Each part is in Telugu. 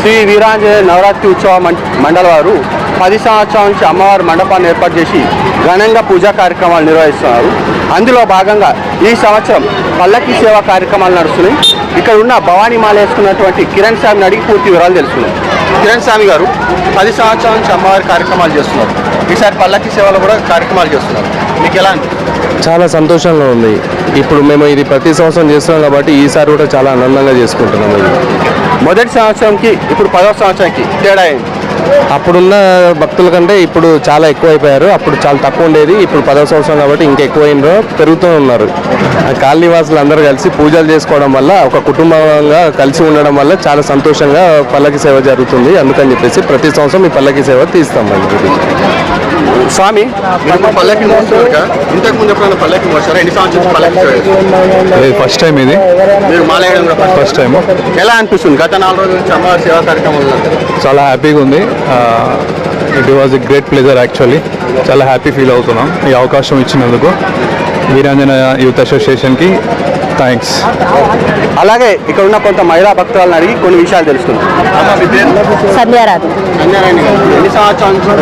శ్రీ వీరాంజనేయ నవరాత్రి ఉత్సవ మం- మండలి వారు పది సంవత్సరాల నుంచి అమ్మవారి మండపాన్ని ఏర్పాటు చేసి ఘనంగా పూజా కార్యక్రమాలు నిర్వహిస్తున్నారు. అందులో భాగంగా ఈ సంవత్సరం పల్లకి సేవా కార్యక్రమాలు నడుస్తున్నాయి. ఇక్కడ ఉన్న భవానీ మాల వేసుకున్నటువంటి కిరణ్ స్వామిని అడిగి పూర్తి వివరాలు తెలుసుకున్నాం కిరణ్ స్వామి గారు పది సంవత్సరాల నుంచి అమ్మవారి కార్యక్రమాలు చేస్తున్నారు. ఈసారి పల్లకి సేవలో కూడా కార్యక్రమాలు చేస్తున్నారు. మీకు ఎలా చాలా సంతోషంగా ఉంది. ఇప్పుడు మేము ఇది ప్రతి సంవత్సరం చేస్తున్నాం కాబట్టి ఈసారి కూడా చాలా ఆనందంగా చేసుకుంటున్నాం. మొదటి సంవత్సరంకి ఇప్పుడు పదవ సంవత్సరానికి తేడా ఏంటి? అప్పుడున్న భక్తుల కంటే ఇప్పుడు చాలా ఎక్కువైపోయారు. అప్పుడు చాలా తక్కువ ఉండేది. ఇప్పుడు పదవ సంవత్సరం కాబట్టి ఇంకా ఎక్కువైందో పెరుగుతూ ఉన్నారు. ఆ అందరూ కలిసి పూజలు చేసుకోవడం వల్ల ఒక కుటుంబంగా కలిసి ఉండడం వల్ల చాలా సంతోషంగా పల్లకి సేవ జరుగుతుంది. అందుకని చెప్పేసి ప్రతి సంవత్సరం ఈ పల్లకి సేవ తీస్తాం అండి స్వామి? పల్లకి ఇంతకు ముందు ఎప్పుడైనా పల్లకి ఎన్ని సంవత్సరాలు పల్లకి ఫస్ట్ టైం ఇది. మీరు ఫస్ట్ టైం ఎలా అనిపిస్తుంది? గత నాలుగు రోజుల నుంచి అమ్మవారి సేవా కదా. చాలా హ్యాపీగా ఉంది. It was a great pleasure actually చాలా హ్యాపీ ఫీల్ అవుతున్నాం. ఈ అవకాశం ఇచ్చినందుకు. వీరాంజన యూత్ అసోసియేషన్కి థ్యాంక్స్ అలాగే ఇక్కడ ఉన్న కొంత మహిళా భక్తులను అడిగి కొన్ని విషయాలు గారు. ఎన్ని సంవత్సరాల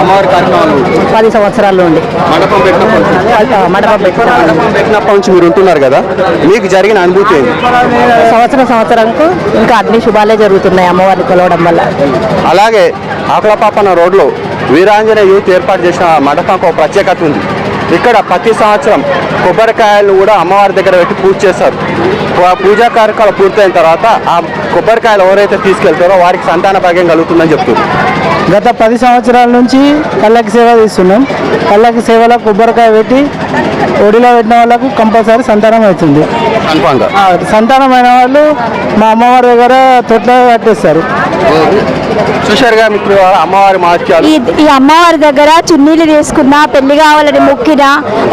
అమ్మవారి కార్యక్రమాలు? పది సంవత్సరాల నుండి. మండపం పెట్టినప్పటి మండపం పెట్టినప్పటి నుంచి మీరు ఉంటున్నారు కదా మీకు జరిగిన అనుభూతి ఏంటి? సంవత్సరం సంవత్సరంకు ఇంకా అన్ని శుభాలే జరుగుతున్నాయి అమ్మవారిని కొలవడం వల్ల. అలాగే ఆకులపాపన రోడ్లో వీరాంజనేయ యూత్ ఏర్పాటు చేసిన మండపంకు ఒక ప్రత్యేకత ఉంది. ఇక్కడ ప్రతి సంవత్సరం కొబ్బరికాయలు కూడా అమ్మవారి దగ్గర పెట్టి పూజ చేస్తారు. ఆ పూజా కార్యక్రమాలు పూర్తయిన తర్వాత ఆ కొబ్బరికాయలు ఎవరైతే తీసుకెళ్తారో వారికి సంతాన భాగ్యం కలుగుతుందని చెప్తున్నారు గత పది సంవత్సరాల నుంచి పల్లకి సేవ తీస్తున్నాం పల్లకి సేవలో కొబ్బరికాయ పెట్టి ఒడిలో పెట్టిన వాళ్ళకు కంపల్సరీ సంతానం అవుతుంది. సంతానమైన వాళ్ళు మా అమ్మవారి దగ్గర తొట్ల కట్టేస్తారు. చూశారుగా మిత్రులు అమ్మవారి మహత్యాలు ఈ అమ్మవారి దగ్గర చున్నీలు తీసుకున్నా పెళ్ళి కావాలని మొక్కినా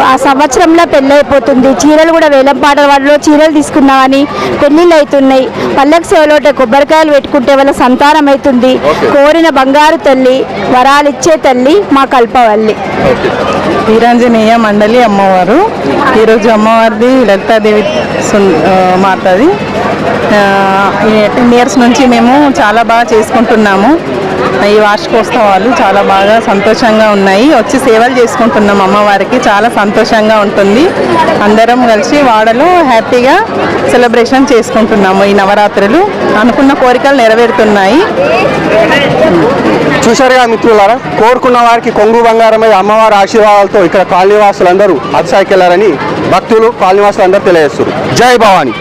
ఆ సంవత్సరంలో పెళ్ళి అయిపోతుంది చీరలు కూడా వేలం పాటల వాటిలో చీరలు తీసుకున్నామని పెళ్ళిళ్ళు అవుతున్నాయి పల్లకి సేవలోట కొబ్బరికాయలు పెట్టుకుంటే వాళ్ళ సంతానం అవుతుంది కోరిన బంగారు తల్లి వరాలు ఇచ్చే తల్లి మా కల్పవల్లి. వీరాంజనేయ మండలి అమ్మవారు. ఈరోజు అమ్మవారిది లలితాదేవి మాతది. టెన్ ఇయర్స్ నుంచి మేము చాలా బాగా చేసుకుంటున్నాము. ఈ వార్షికోత్సవాలు చాలా బాగా సంతోషంగా ఉన్నాయి. వచ్చి సేవలు చేసుకుంటున్నాం అమ్మవారికి. చాలా సంతోషంగా ఉంటుంది. అందరం కలిసి వాడలో హ్యాపీగా సెలబ్రేషన్ చేసుకుంటున్నాము ఈ నవరాత్రులు. అనుకున్న కోరికలు నెరవేరుతున్నాయి. చూశారుగా మిత్రులారా? కోరుకున్న వారికి కొంగు బంగారమై అమ్మవారి ఆశీర్వాదాలతో ఇక్కడ కాలనీవాసులందరూ అతిశాకెళ్ళారని భక్తులు కాలనీవాసులందరూ తెలియజేస్తారు జై భవాని.